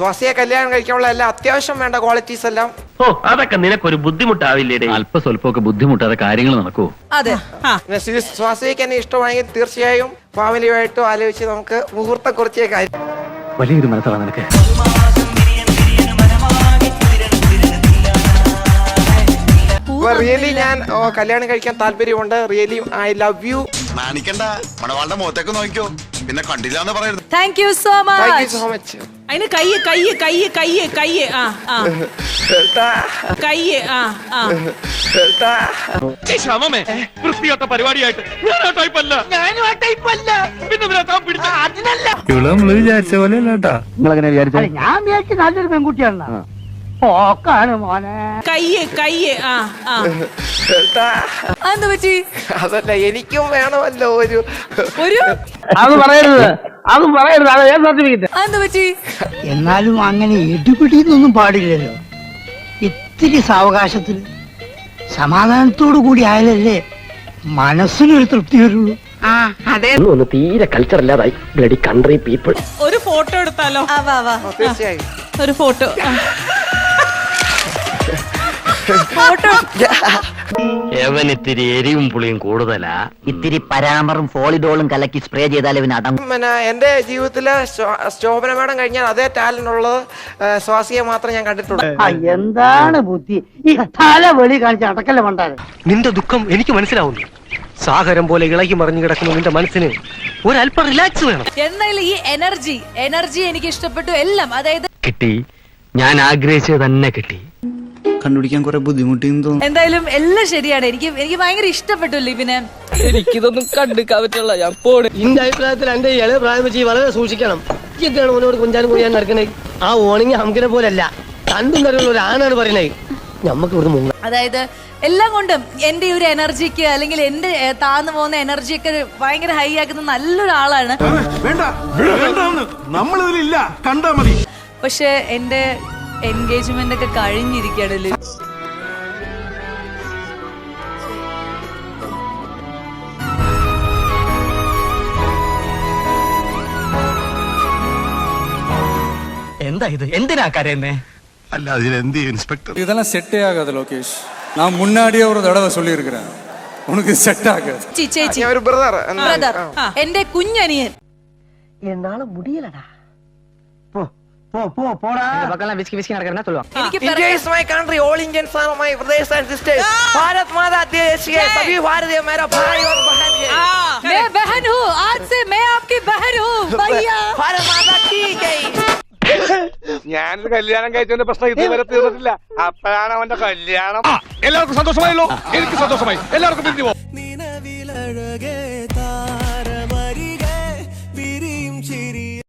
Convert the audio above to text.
സ്വാസിയെ കല്യാണം കഴിക്കാനുള്ള എല്ലാ അത്യാവശ്യം വേണ്ട ക്വാളിറ്റീസ് എല്ലാം. ഓ അതൊക്കെ നിനക്കൊരു ബുദ്ധിമുട്ടാവില്ലേ അല്പ സ്വല്പമൊക്കെ ബുദ്ധിമുട്ടാതെ കാര്യങ്ങൾ നടക്കൂ അതെ. സ്വാസിക്ക് എന്നെ ഇഷ്ടമാണെങ്കിൽ തീർച്ചയായും ഫാമിലിയുമായിട്ടും ആലോചിച്ച് നമുക്ക് മുഹൂർത്തം കുറച്ചേ കാര്യം. വലിയൊരു മനസ്സാണ് നിനക്ക്. റിയലി ഞാൻ ഓ, കല്യാണം കഴിക്കാൻ താല്പര്യമുണ്ട്. Really I love you. നാണിക്കണ്ട മണവാളുടെ മുഖത്തേക്ക് നോക്കിയോ പിന്നെ കണ്ടില്ല എന്ന് പറയുന്നത് thank you so much so much അതിന് കയ്യ് കയ്യ് കയ്യ് കയ്യ് കയ്യ്. ആ ആ. കയ്യ് ആ ആ. ശ്രമമേ വൃത്തിയാത്ത പരിപാടിയായിട്ട്. ഞാൻ ആ ടൈപ്പല്ല. ഞാനും ആ ടൈപ്പല്ല. പിന്നെ ഇതിനെ താൻ പിടിച്ച അതിനല്ല. ഇവിടെ നമ്മൾ വിചാരിച്ച പോലെ അല്ലാട്ടാ നിങ്ങളെങ്ങനെ വിചാരിച്ച? ഞാൻ വിചാരിച്ചു നല്ലൊരു പെൺകുട്ടിയാണ് ഓക്കാണ് മോനെ. കയ്യ് കയ്യ് ആ ആ. അതെന്ത് പറ്റി? അതല്ല എനിക്കും വേണമല്ലോ ഒരു ഒരു? അത് പറയരുത്. അത് പറയരുത്. അത് ഏത് സർട്ടിഫിക്കറ്റ്? അതെന്ത് പറ്റി? എന്നാലും അങ്ങനെ എടുപിടിന്നൊന്നും പാടില്ലല്ലോ. ഇത്തിരി സാവകാശത്തിൽ സമാധാനത്തോടു കൂടി ആയാലല്ലേ മനസ്സിനൊരു തൃപ്തി വരുള്ളൂ. ഒന്ന് തീരെ കൾച്ചർ ഇല്ലാതായി. ബ്ലഡി കൺട്രി പീപ്പിൾ ഒരു ഫോട്ടോ എടുത്താലോ? ആ ഒരു ഫോട്ടോ ഇത്തിരി എരിവും പുളിയും കൂടുതലാ? ഇത്തിരി പരാമറും ഫോളിഡോളും കലക്കി സ്പ്രേ ചെയ്താൽ ഇവന് അടങ്ങും. പിന്നെ എന്റെ ജീവിതത്തിൽ ശോഭന മേടം കഴിഞ്ഞാൽ അതേ ടാലന്റ് ഉള്ളത് സ്വാസിയെ മാത്രം ഞാൻ കണ്ടിട്ടുള്ളൂ ആ, എന്താണ് ബുദ്ധി? ഈ തല വെളി കാണിച്ച് അടക്കല്ലേ പണ്ടാണ് നിന്റെ ദുഃഖം എനിക്ക് മനസ്സിലാവുന്നു. സാഗരം പോലെ ഇളകി മറിഞ്ഞു കിടക്കുന്ന നിന്റെ മനസ്സിന്. ഒരല്പം റിലാക്സ് വേണം. എന്നാലും ഈ എനർജി എനർജി എനിക്ക് ഇഷ്ടപ്പെട്ടു എല്ലാം. അതായത് കിട്ടി. ഞാൻ ആഗ്രഹിച്ചത് തന്നെ കിട്ടി. കണ്ടുപിടിക്കാൻ കുറെ ബുദ്ധിമുട്ടിന്ന് തോന്നുന്നു. എന്തായാലും എല്ലാം ശരിയാണ്. എനിക്ക് എനിക്ക് ഭയങ്കര ഇഷ്ടപ്പെട്ടു ലിബിനെ. എനിക്കിതൊന്നും കണ്ടുക്കാൻ പറ്റുള്ള ഞാൻ പോണ്. എന്റെ അഭിപ്രായത്തിൽ എന്റെ ഇളയ പ്രായം വെച്ച് വളരെ സൂക്ഷിക്കണം. എന്താണ് മോനോട് കുഞ്ചാനും കുഴിയാൻ നടക്കണേ ആ ഓണിങ് ഹംകിനെ പോലല്ല. കണ്ടും തരുന്ന ഒരു ആണാണ് പറയണേ നമുക്ക് ഇവിടെ മുങ്ങ അതായത് എല്ലാം കൊണ്ടും എന്റെ ഒരു എനർജിക്ക് അല്ലെങ്കിൽ എന്റെ ഏ, താന്നു പോകുന്ന എനർജിയൊക്കെ ഭയങ്കര ഹൈ ആക്കുന്ന നല്ലൊരാളാണ് നമ്മളിതിലില്ല. കണ്ടാ മതി. പക്ഷെ എന്റെ എൻഗേജ്മെന്റ് ഒക്കെ കഴിഞ്ഞിരിക്കുകയാണ് ലിബി എന്താ ഇത് എന്തിനാ കരയുന്നേ അല്ല അതിലെന്ത് ചെയ്യും ഇൻസ്പെക്ടർ இதெல்லாம் செட்டே ஆகாது லோகேஷ் நான் முன்னாடியே ஒரு தடவை சொல்லியிருக்கிறேன் உனக்கு செட் ஆகாது ചേ- ചേച്ചി ഞാൻ ഒരു ബ്രദർ ബ്രദർ എന്റെ കുഞ്ഞനിയൻ എന്നാള് മുടിയലടാ പോ പോ പോ പോടാ വിസ്കി വിസ്കി നടക്കുന്ന சொல்லுவாங்க എനിക്ക് ഇന്ത്യ പറയാൻ- is my country all Indians are my brothers and sisters Bharat माता देश के सभी भारतीय मेरा भाई और बहन है मैं बहन हूँ आज से मैं आपकी बहन हूँ भैया भारत माता की जय ഞാനൊരു കല്യാണം കഴിച്ചതിന്റെ പ്രശ്നം ഇതുവരെ തീർന്നിട്ടില്ല അപ്പോഴാണ് അവന്റെ കല്യാണം എല്ലാവർക്കും സന്തോഷമായല്ലോ എനിക്ക് സന്തോഷമായി എല്ലാവർക്കും പിരിഞ്ഞു പോ